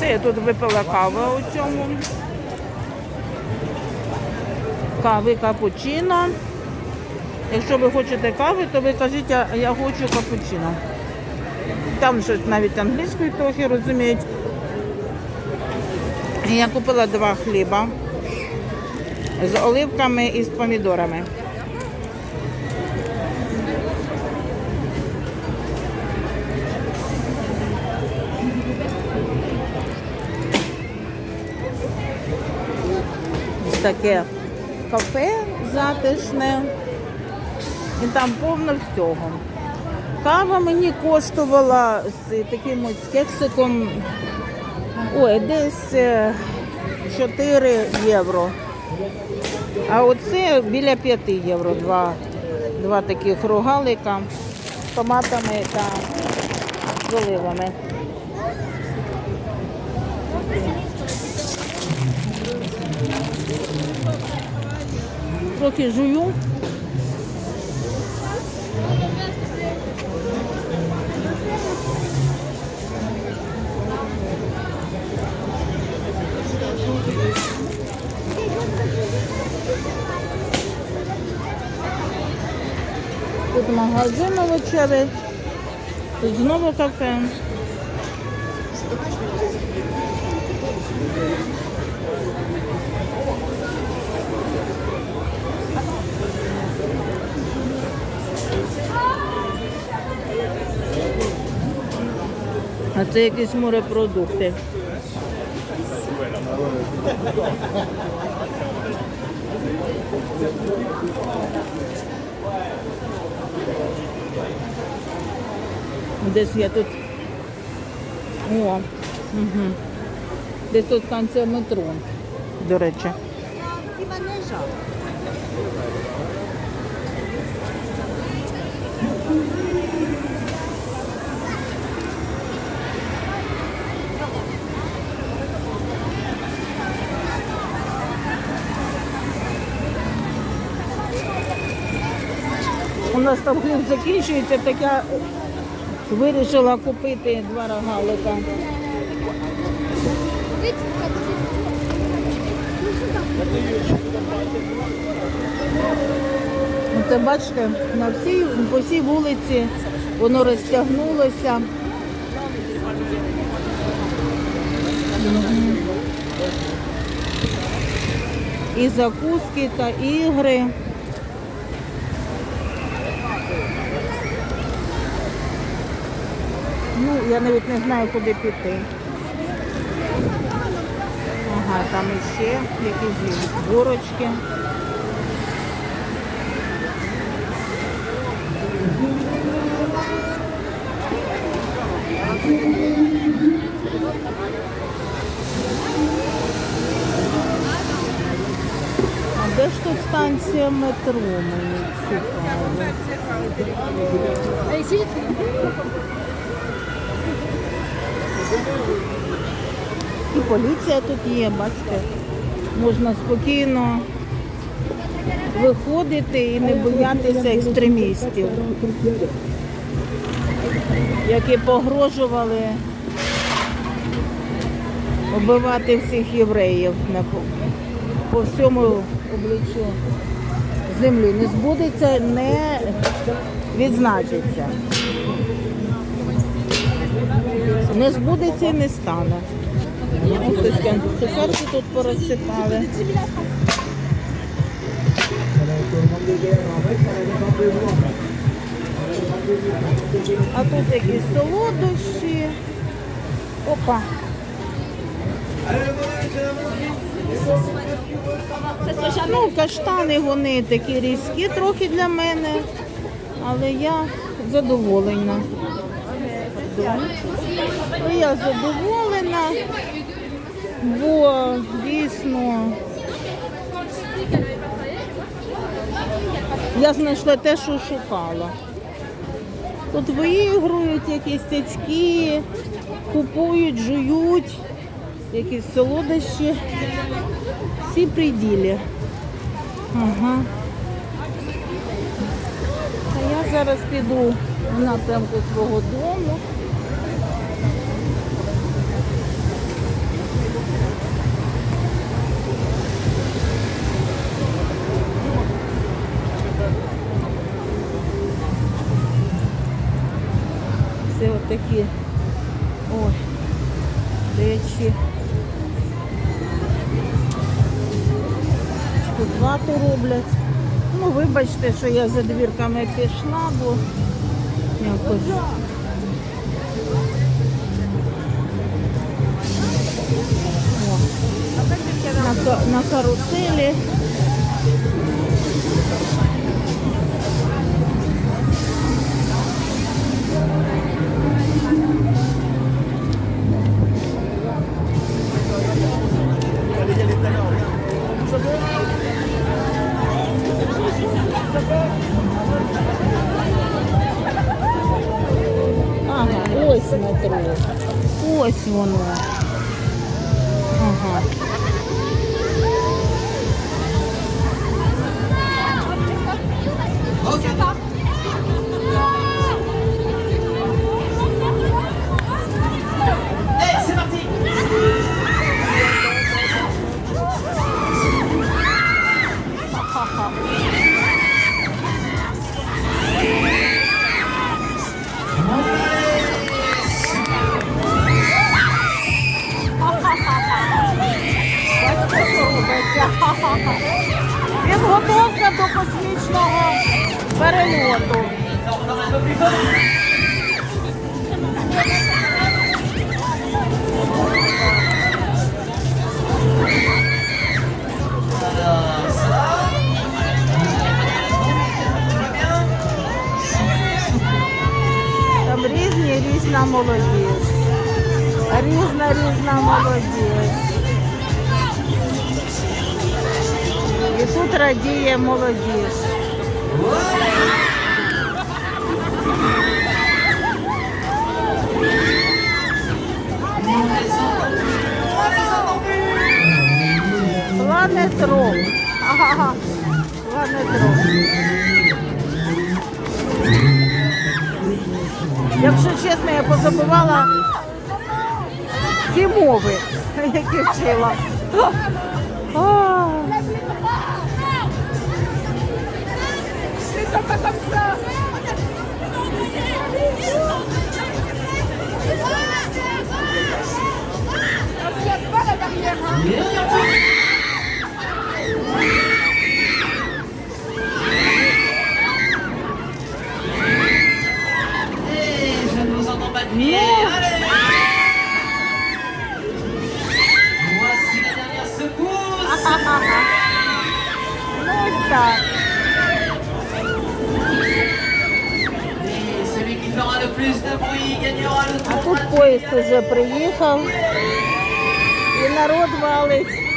Це я тут випила каву у цьому. Кави капучино. Якщо ви хочете кави, то ви кажіть, я, хочу капучино. Там щось навіть англійською трохи розуміють. Я купила два хліба з оливками і з помідорами. Таке кафе затишне. І там повно всього. Кава мені коштувала з таким ось кексиком. Ой, десь е, 4 євро. А оце біля 5 євро. Два, два таких рогалика з томатами та з оливами. Трохи жую. Тут магазин овочевий, тут знову кафе. А це якісь морепродукти. Десь я тут. О, угу. Десь тут станція метро, до речі. У нас там хліб закінчується, так я вирішила купити два рогалика. Це бачите, на всій, по всій вулиці воно розтягнулося. І закуски та ігри. Ну, я навіть не знаю, куди піти. Ага, там іще якісь горочки. А де ж тут станція метро? Мені цікаво. І поліція тут є, бачите. Можна спокійно виходити і не боятися екстремістів, які погрожували вбивати всіх євреїв по, всьому обличчю землі. Не збудеться, не відзначиться. Не збудеться і не стане. Хтось цукерки тут порозсипали. А тут якісь солодощі. Опа. Ну, каштани вони такі різкі трохи для мене, але я задоволена. Я задоволена, бо дійсно я знайшла те, що шукала. Тут виігрують якісь цяцькі, купують, жують, якісь солодощі. Всі при ділі. Ага. А я зараз піду в напрямку свого дому. Отакі. Ой, речі. Тут вату роблять. Ну, вибачте, що я за двірками пішла, бо якось. На, на каруселі. Ось метро. Ось воно. Ага. Підготовка до космічного перельоту. Там різні різна молодіж. Різна різна молодіж. І тут радіє молодіж. Планет Рок. Ага. Планет Рок. Якщо чесно, я позабувала всі мови, які вчила. А. Et Ну ось так. А тут поїзд уже приїхав. І народ валить.